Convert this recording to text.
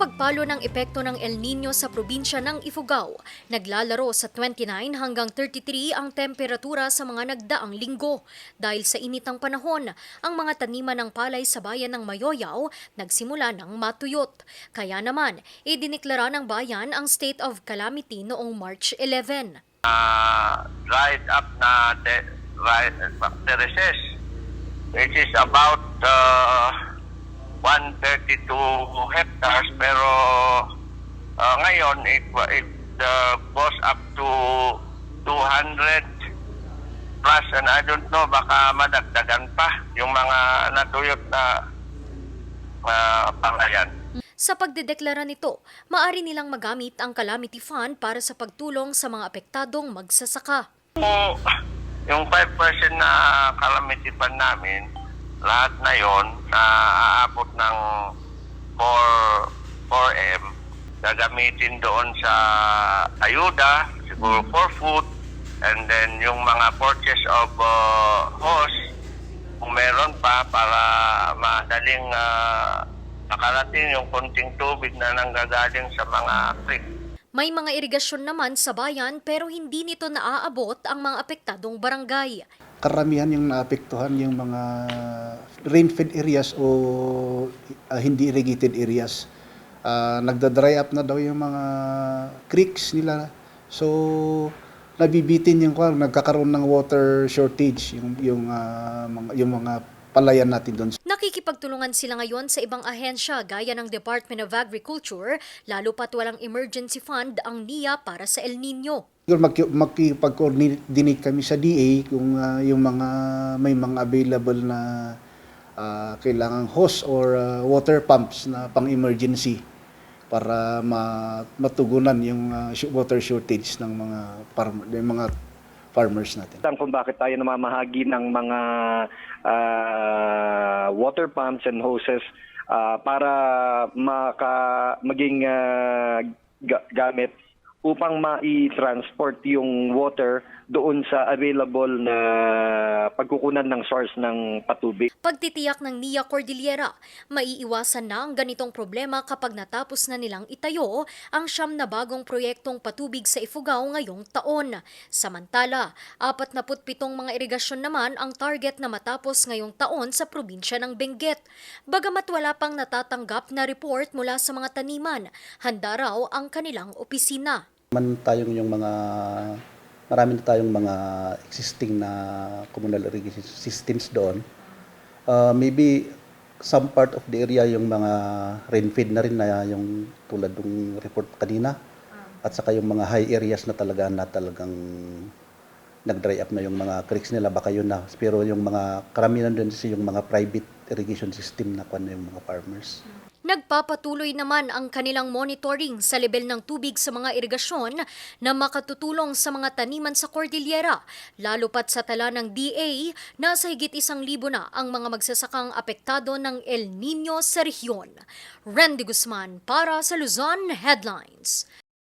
pagpalo ng epekto ng El Nino sa probinsya ng Ifugao, naglalaro sa 29 hanggang 33 ang temperatura sa mga nagdaang linggo. Dahil sa init ng panahon, ang mga taniman ng palay sa bayan ng Mayoyaw nagsimula ng matuyot. Kaya naman, idiniklara ng bayan ang state of calamity noong March 11. uh, dried up na te- ri- terraces, which is about uh, 132 hectares, pero uh, ngayon it, it uh, goes up to 200 plus and I don't know, baka madagdagan pa yung mga natuyot na uh, palayan. Sa pagdedeklara nito, maari nilang magamit ang calamity fund para sa pagtulong sa mga apektadong magsasaka. po, yung 5% na calamity fund namin, lahat na yon na aabot ng 4, 4M, gagamitin doon sa ayuda, siguro for food, and then yung mga purchase of uh, hose, kung meron pa para madaling uh, makarating yung konting tubig na nanggagaling sa mga creek. May mga irigasyon naman sa bayan pero hindi nito naaabot ang mga apektadong barangay. Karamihan yung naapektuhan yung mga rain-fed areas o ah, hindi irrigated areas. Ah, nagda-dry up na daw yung mga creeks nila. So, nabibitin yung kwan, nagkakaroon ng water shortage yung yung ah, mga yung mga palayan natin doon. Nakikipagtulungan sila ngayon sa ibang ahensya gaya ng Department of Agriculture, lalo pat walang emergency fund ang NIA para sa El Nino. Siguro makikipag-coordinate kami sa DA kung ah, yung mga may mga available na ah, kailangang hose or ah, water pumps na pang-emergency para ma- matugunan yung sh- water shortage ng mga farm- ng mga farmers natin. kung bakit tayo namamahagi ng mga ah, water pumps and hoses ah, para maka maging ah, ga- gamit upang mai-transport yung water doon sa available na pagkukunan ng source ng patubig. Pagtitiyak ng NIA Cordillera, maiiwasan na ang ganitong problema kapag natapos na nilang itayo ang siyam na bagong proyektong patubig sa Ifugao ngayong taon. Samantala, 47 mga irigasyon naman ang target na matapos ngayong taon sa probinsya ng Benguet. Bagamat wala pang natatanggap na report mula sa mga taniman, handa raw ang kanilang opisina. Man tayong yung mga marami na tayong mga existing na communal irrigation systems doon. Uh, maybe some part of the area yung mga rain-fed na rin na yung tulad ng report kanina. At saka yung mga high areas na talaga na talagang nag-dry up na yung mga creeks nila, baka yun na. Pero yung mga karamihan din kasi yung mga private irrigation system na kwan yung mga farmers. Nagpapatuloy naman ang kanilang monitoring sa level ng tubig sa mga irigasyon na makatutulong sa mga taniman sa Cordillera, lalo pat sa tala ng DA na sa higit isang libo na ang mga magsasakang apektado ng El Nino sa rehiyon. Randy Guzman para sa Luzon Headlines.